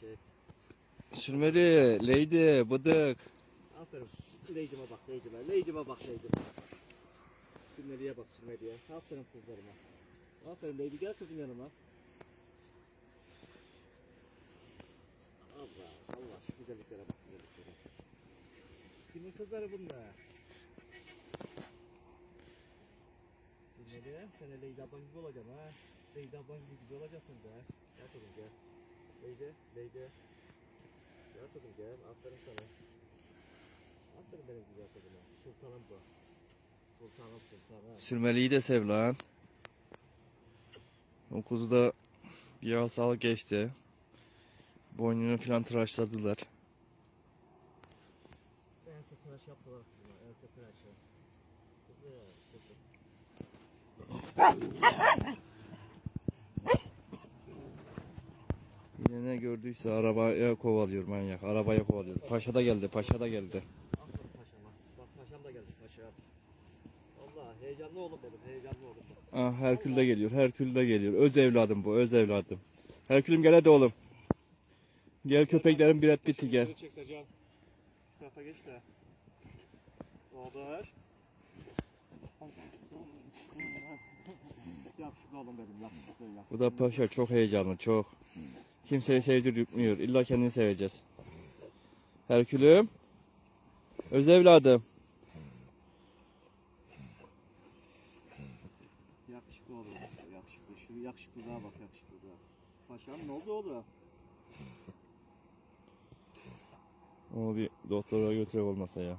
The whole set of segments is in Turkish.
çek. Sürmeli, lady, bıdık. Aferin. Leycime bak leycime. Leycime bak leycime. Sürmeliye bak sürmeliye. Aferin kızlarıma. Aferin leydi gel kızım yanıma. Allah Allah şu güzelliklere bak güzelliklere. Kimin kızları bunlar? Sürmeliye sen de Leydi ablan gibi olacaksın ha. Leydi ablan gibi güzel olacaksın da. Gel kızım gel. Leydi, Leydi. Gel kızım gel. Aferin sana. Aferin benim güzel kızıma. Sultanım bu. Sultanım sultanım. Sürmeliyi de sev lan. O kuzu da bir hastalık geçti. Boynunu falan tıraşladılar. Ense tıraş yaptılar kızıma. Ense tıraşı. Kızım, kızım. Ne gördüyse arabaya kovalıyor manyak. Arabaya kovalıyor. Paşa da geldi, paşa da geldi. Aferin paşama. Bak paşam da geldi paşam. Allah heyecanlı oğlum benim. Heyecanlı oğlum. Ah Herkül de geliyor, Herkül de geliyor. Öz evladım bu, öz evladım. Herkül'üm gel hadi oğlum. Gel köpeklerin bir et bitti gel. Tarafa geç de. Olur. Yakışıklı oğlum benim. Yakışıklı. Bu da paşa çok heyecanlı, çok. Kimseyi sevdirtmiyor. İlla kendini seveceğiz. Herkül'üm. Öz evladım. Yakışıklı oğlum. Yakışıklı. Şu yakışıklılığa bak yakışıklılığa. Paşam ne oldu oğlum? Onu bir doktora götürek olmasa ya.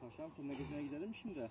Paşam seninle gezmeye gidelim mi şimdi?